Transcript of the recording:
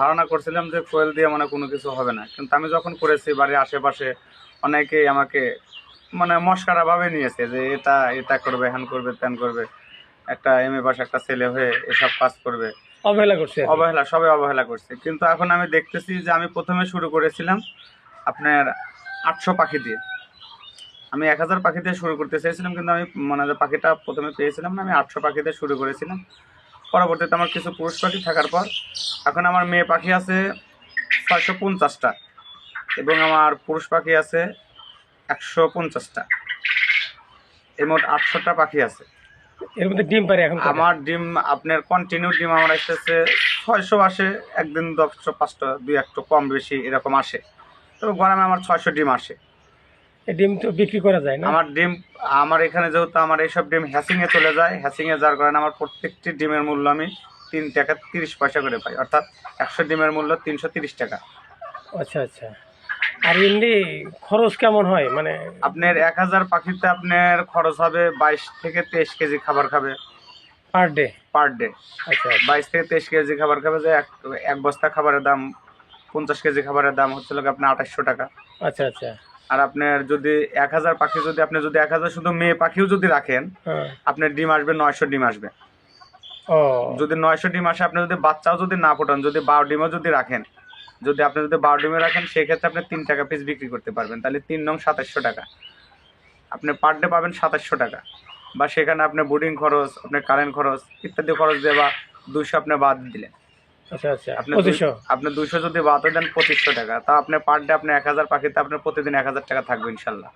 ধারণা করছিলাম যে কোয়েল দিয়ে মানে কোনো কিছু হবে না। কিন্তু আমি যখন করেছি বাড়ির আশেপাশে অনেকেই আমাকে মানে মস্কারাভাবে নিয়েছে যে এটা এটা করবে হ্যান করবে ত্যান করবে। একটা এম এ পাশ একটা ছেলে হয়ে এসব কাজ করবে। অবহেলা করছে। অবহেলা সবাই অবহেলা করছে। কিন্তু এখন আমি দেখতেছি যে আমি প্রথমে শুরু করেছিলাম আপনার আটশো পাখি দিয়ে। আমি এক হাজার পাখি দিয়ে শুরু করতে চেয়েছিলাম কিন্তু আমি মানে যে পাখিটা প্রথমে পেয়েছিলাম না আমি আটশো পাখি দিয়ে শুরু করেছিলাম। পরবর্তীতে আমার কিছু পুরুষ পাখি থাকার পর এখন আমার মেয়ে পাখি আছে ছয়শো পঞ্চাশটা এবং আমার পুরুষ পাখি আছে একশো পঞ্চাশটা। এর মোট আটশোটা পাখি আছে। এর মধ্যে ডিম পারে এখন আমার ডিম আপনার কন্টিনিউ ডিম আমার আসতেছে ছয়শো আসে একদিন দশশো পাঁচটা দুই একটু কম বেশি এরকম আসে। তবে গরমে আমার ছয়শো ডিম আসে। এই ডিম তো বিক্রি করা যায় না? আমার ডিম আমার এখানে যেহেতু আমার এইসব ডিম হ্যাসিংয়ে চলে যায় হ্যাসিংয়ে যার কারণে আমার প্রত্যেকটি ডিমের মূল্য আমি তিন টাকা তিরিশ পয়সা করে পাই অর্থাৎ একশো ডিমের মূল্য তিনশো তিরিশ টাকা। আচ্ছা আচ্ছা। আর এমনি খরচ কেমন হয়? মানে আপনার এক হাজার পাখিতে আপনার খরচ হবে বাইশ থেকে তেইশ কেজি খাবার খাবে। Per day? Per day. আচ্ছা বাইশ থেকে তেইশ কেজি খাবার খাবে যে এক বস্তা খাবারের দাম পঞ্চাশ কেজি খাবারের দাম হচ্ছে লোক আপনার আঠাশশো টাকা। আচ্ছা আচ্ছা। আর আপনার যদি এক হাজার পাখি যদি আপনি যদি এক হাজার শুধু মেয়ে পাখিও যদি রাখেন হ্যাঁ। আপনার ডিম আসবে নয়শো ডিম আসবে। যদি নয়শো ডিম আসে আপনি যদি বাচ্চাও যদি না ফোটান যদি বারো ডিমও যদি রাখেন যদি আপনি যদি বারো ডিমে রাখেন সেই ক্ষেত্রে আপনি তিন টাকা পিস বিক্রি করতে পারবেন। তাহলে তিন নং সাতাশশো টাকা। আপনি পার ডে পাবেন সাতাশশো টাকা। বা সেখানে আপনি বোর্ডিং খরচ আপনার কারেন্ট খরচ ইত্যাদি খরচ দিয়ে বা দুশো আপনি বাদ দিলেন। আচ্ছা আচ্ছা আপনি দুশো যদি বাদ দেন পঁচিশশো টাকা। তা আপনি পার ডে আপনি এক হাজার পাখিতে আপনার প্রতিদিন এক হাজার টাকা থাকবে ইনশাল্লাহ।